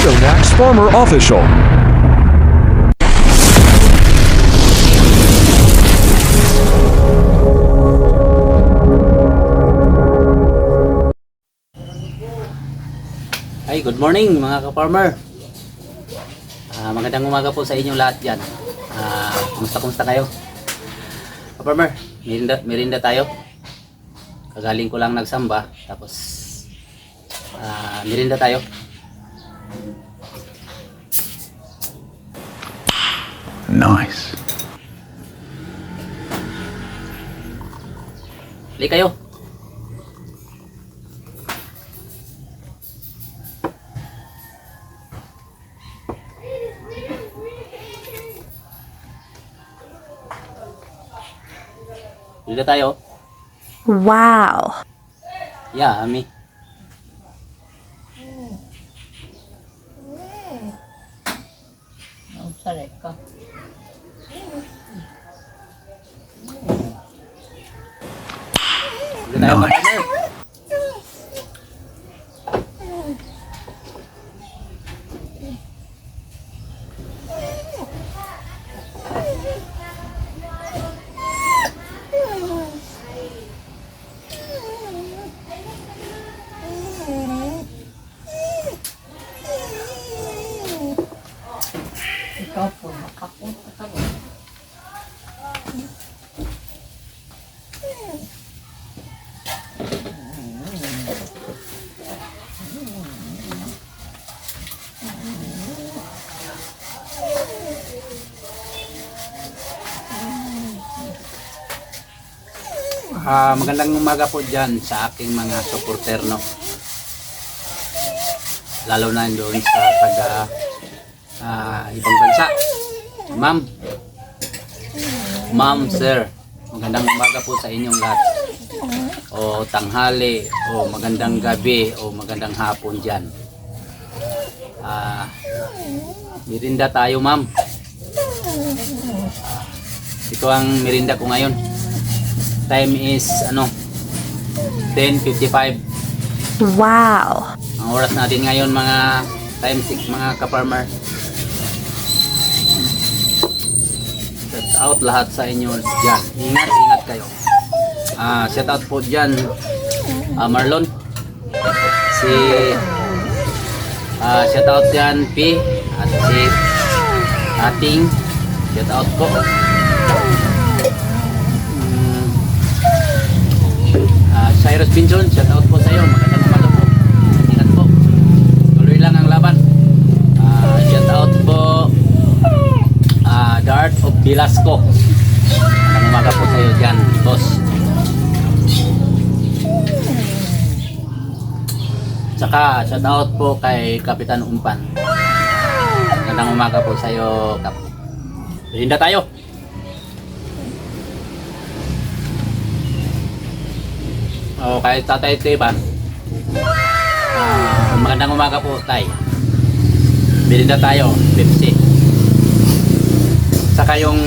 Max Farmer Official. Ay, good morning mga ka-farmer. Ah, magandang umaga po sa inyong lahat dyan. Ah, kumusta kumusta kayo? Ka-farmer, merinda, merinda tayo. Kagaling ko lang nagsamba, tapos ah, merinda tayo. Nice. Hali kayo. Merinda tayo. Wow. Yeah, Ami. Merinda tayo, ka-farmer. Ah, magandang umaga po dyan sa aking mga supporter, no? Lalo na doon sa taga ah, ibang bansa. Ma'am, Ma'am, sir, magandang umaga po sa inyong lahat. O tanghali, o magandang gabi, o magandang hapon dyan. Ah, mirinda tayo, ma'am. Ito ang mirinda ko ngayon time is ano 10.55 Wow. ang oras natin ngayon mga time 6 mga ka-farmer. Shout out lahat sa inyo. Dyan ingat ingat kayo. Ah shout out po dyan ah, Marlon. Si ah shout out dyan P. At si ating. Shout out po Cyrus Pinchon, shout out po sa iyo. Magandang umaga po. Ingat po. Tuloy lang ang laban. Ah, shout out po ah, Dart of Velasco. Magandang umaga po sa iyo dyan, boss. Tsaka shout out po kay Kapitan Umpan. Magandang umaga po sa iyo, Kap. Linda tayo. O kay Tatay Teban. Ah, magandang umaga po, Tay. Bilinda tayo, Pepsi. Saka yung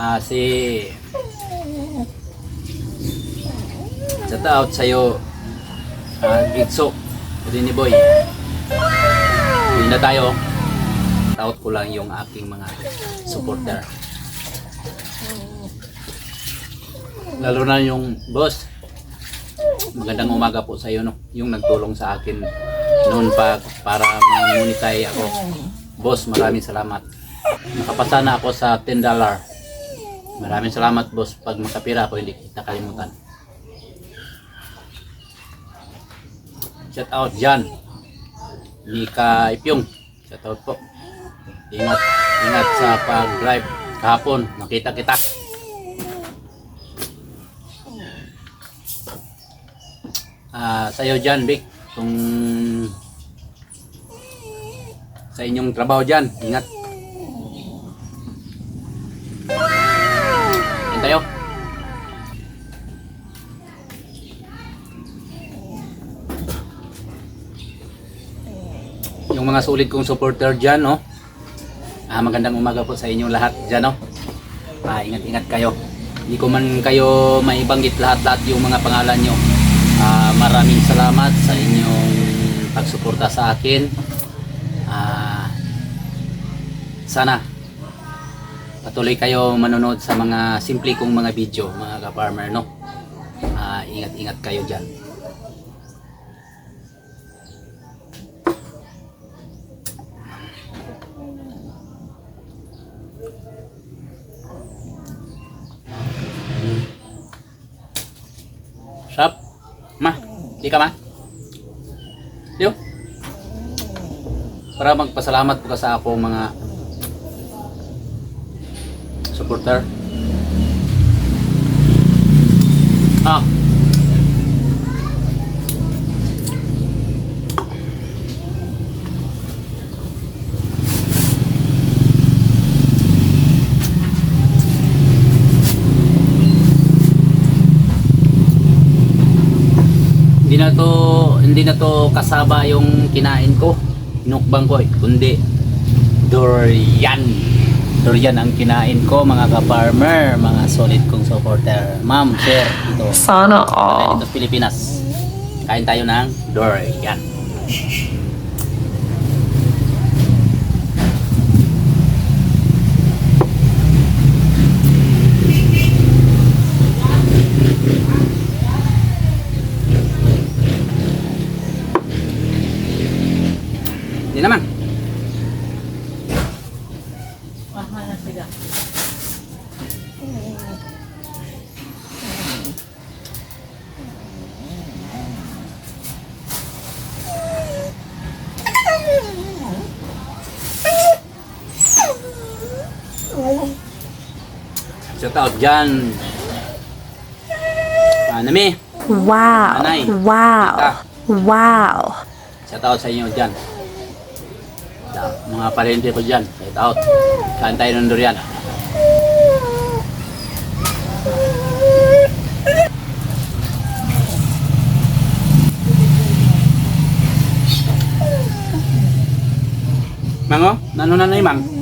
ah, si Shout out sa'yo ah, Gitso ni Boy Bilinda tayo Shout ko lang yung aking mga supporter lalo na yung boss. Magandang umaga po sa iyo no? Yung nagtulong sa akin noon pa para ma-monetize ako. Boss maraming salamat. Nakapasa na ako sa 10 dollar. Maraming salamat boss. Pag makapira ako hindi kita kalimutan. Shout out dyan Mika Ipyong shout out po. Ingat ingat sa pag drive kahapon nakita kita ah sa iyo dyan, Vic. Kung sa inyong trabaho dyan, ingat. Yan tayo. Yung mga sulit kong supporter dyan, no? Ah, magandang umaga po sa inyong lahat dyan, no? Ah, ingat-ingat kayo. Hindi ko man kayo maibanggit lahat-lahat yung mga pangalan nyo. Ah, maraming salamat sa inyong pagsuporta sa akin. Ah, sana patuloy kayo manonood sa mga simple kong mga video mga ka-farmer no. Ah, ingat-ingat kayo diyan. Shop. Ma, di ka ma? Yo. Para magpasalamat po ka sa ako mga supporter. Ah. Na to hindi na to kasaba yung kinain ko. Inukbang ko eh, kundi durian. Durian ang kinain ko mga ka-farmer, mga solid kong supporter. Ma'am, sir, ito. Sana Tayo dito sa Pilipinas. Kain tayo ng durian. Hindi naman. Shout out dyan. Ah, Nami, Wow. Anay. Wow. Wow. shout out sa inyo dyan. Mga parente ko dyan, shout out. Kain tayo ng durian. Mango, nano na na mang?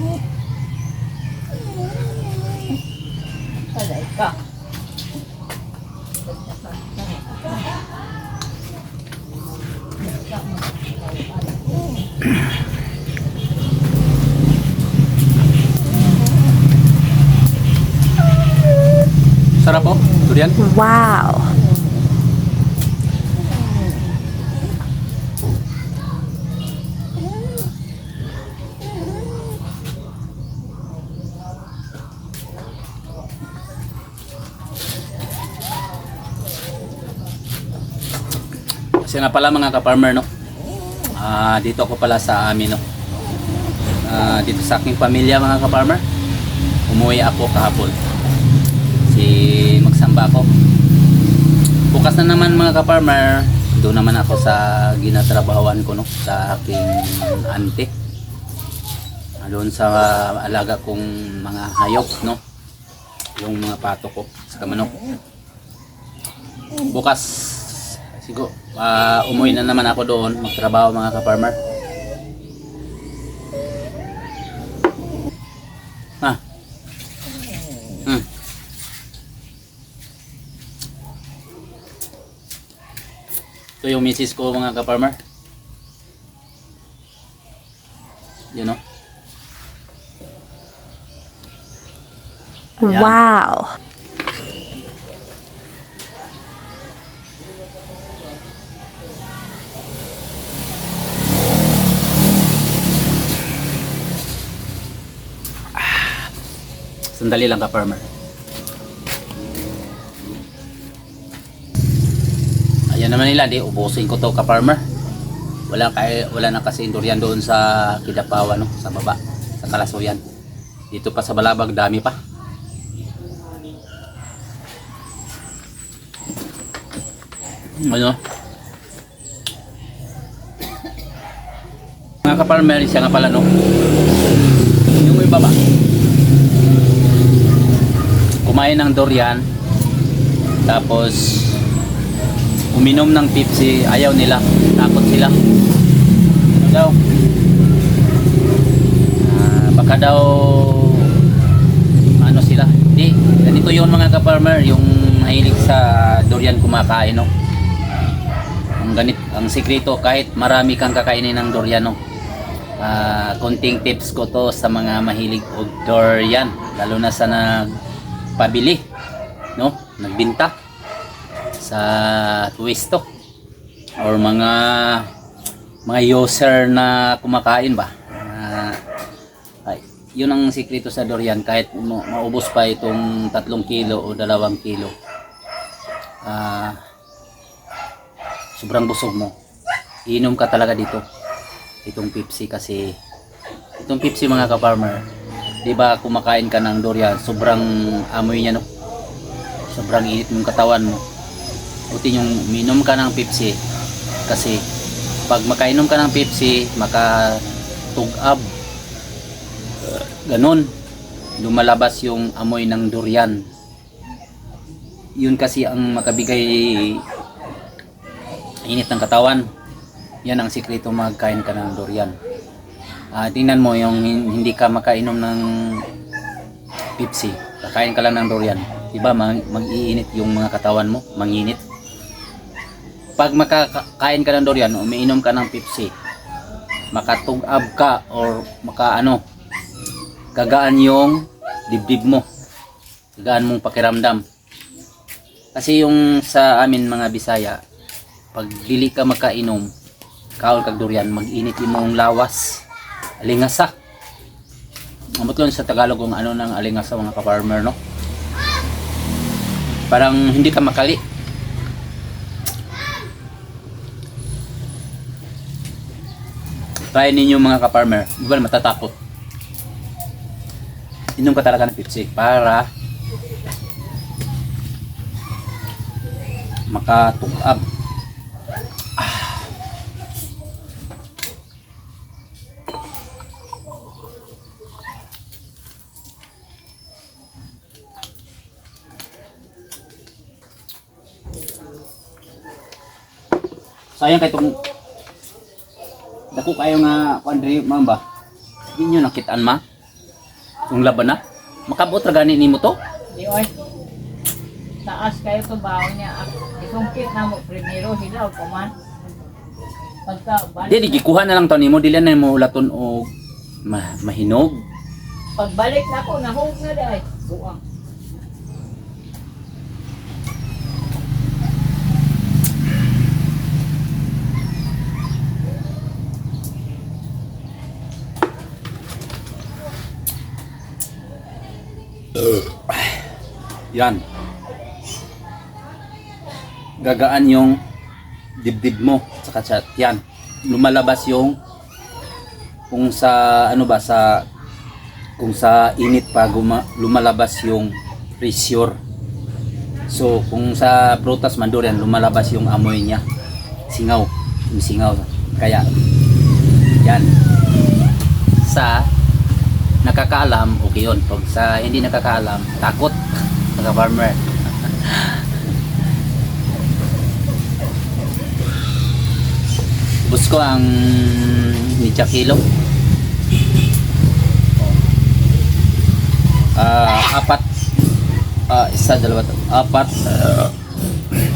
Sarap po, durian. Wow. Kasi nga pala mga ka-farmer no. Ah, dito ako pala sa amin no. Ah, dito sa aking pamilya mga ka-farmer. Umuwi ako kahapon. Si magsamba ako. Bukas na naman mga ka-farmer, doon naman ako sa ginatrabahoan ko no sa aking ante. Doon sa alaga kong mga hayop no. Yung mga pato ko sa manok. Bukas siguro ah, umuwi na naman ako doon magtrabaho mga ka-farmer. Ah. Ito yung misis ko mga ka-farmer. You know? Ayan. Wow. Sandali lang ka farmer. Ayan naman nila, di ubusin ko to ka farmer. Wala kay wala na kasi durian doon sa Kidapawan no, sa baba, sa Kalasuyan. Dito pa sa Balabag dami pa. Ano? Mga ka-farmer, siya nga pala no. Yung iba ba? kumain ng durian tapos uminom ng Pepsi ayaw nila takot sila. Ano daw? Ah, baka daw ano sila? Di ganito yun mga ka-farmer yung mahilig sa durian kumakain no? Ang ganit ang sikreto kahit marami kang kakainin ng durian no. Ah, konting tips ko to sa mga mahilig og durian lalo na sa nagpabili no, nagbinta sa tuwisto or mga mga user na kumakain ba. Ah, ay, yun ang sikreto sa durian kahit ma- maubos pa itong tatlong kilo o dalawang kilo. Ah, sobrang busog mo. Inom ka talaga dito. Itong Pepsi kasi itong Pepsi mga ka-farmer. 'Di ba kumakain ka ng durian, sobrang amoy niya no. Sobrang init ng katawan mo. Buti yung minom ka ng Pepsi kasi pag makainom ka ng Pepsi, makatugab. Ganon. Lumalabas yung amoy ng durian. Yun kasi ang makabigay init ng katawan. Yan ang sikreto magkain ka ng durian. Ah, tingnan mo yung hin- hindi ka makainom ng Pepsi. Kakain ka lang ng durian. Diba mag- mag-iinit yung mga katawan mo, manginit. Pag makakain ka ng durian, umiinom ka ng Pepsi, makatugab ka or maka ano, gagaan yung dibdib mo. Gagaan mong pakiramdam. Kasi yung sa amin mga Bisaya, pag dili ka makainom, kaol kag durian, mag-init imong lawas. Alingasa. Amot ko sa Tagalog kung ano ng alingasa mga ka-farmer, no? Parang hindi ka makali. Try ninyo mga ka-farmer. Di ba matatakot? Inom ka talaga ng Pepsi para makatugab. Sayang kay itong dako kayo nga kuandri ma'am ba? Hindi nyo nakitaan ma? Yung laban na? Makabot ra gani nimo to? Di oy. Taas kayo to baon niya. Isungkit na mo primero hilaw ko man. Pagka balik, Di gikuha na lang to nimo dili na mo ulaton og ma mahinog. pagbalik na ko nahog na dai. Buang. Yan. Gagaan yung dibdib mo sa chat. Yan. Lumalabas yung kung sa ano ba sa kung sa init pa guma, lumalabas yung pressure. So kung sa prutas man lumalabas yung amoy niya. Singaw, yung singaw. Kaya yan. Sa nakakaalam, okay yun. Pag sa hindi nakakaalam, takot. Mga farmer. Bus ko ang mitya kilo. Ah, apat ah, isa, dalawa, apat ah,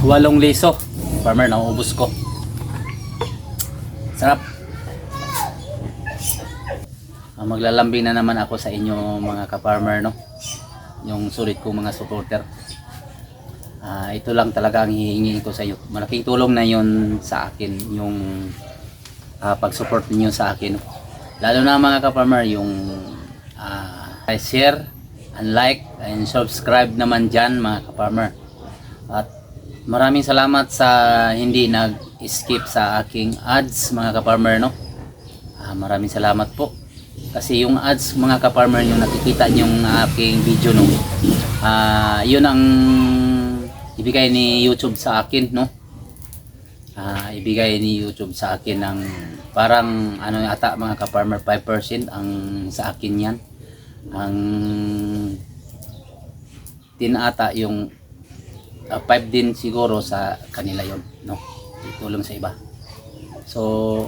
walong liso. Farmer, nauubos ko. Sarap. Ah, maglalambing na naman ako sa inyo mga ka-farmer no? Yung sulit kong mga supporter. Ah, ito lang talaga ang hihingi ko sa iyo. Malaking tulong na yun sa akin yung ah, pag-support niyo sa akin. Lalo na mga ka-farmer yung ah, share and like and subscribe naman dyan mga ka-farmer. At maraming salamat sa hindi nag-skip sa aking ads mga ka-farmer no? Ah, maraming salamat po. Kasi yung ads mga ka-farmer yung nakikita yung aking video no. Ah, yun ang ibigay ni YouTube sa akin no. Ah, ibigay ni YouTube sa akin ng parang ano ata mga ka-farmer 5% ang sa akin yan. Ang tin ata yung 5 din siguro sa kanila yon no. Itulong sa iba. So,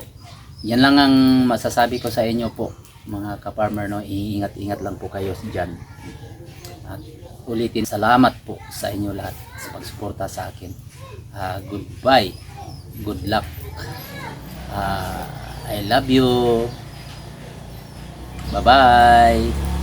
yan lang ang masasabi ko sa inyo po mga ka-farmer no iingat-ingat lang po kayo diyan at ulitin salamat po sa inyo lahat sa pagsuporta sa akin Ah, goodbye good luck. Ah, I love you. Bye-bye.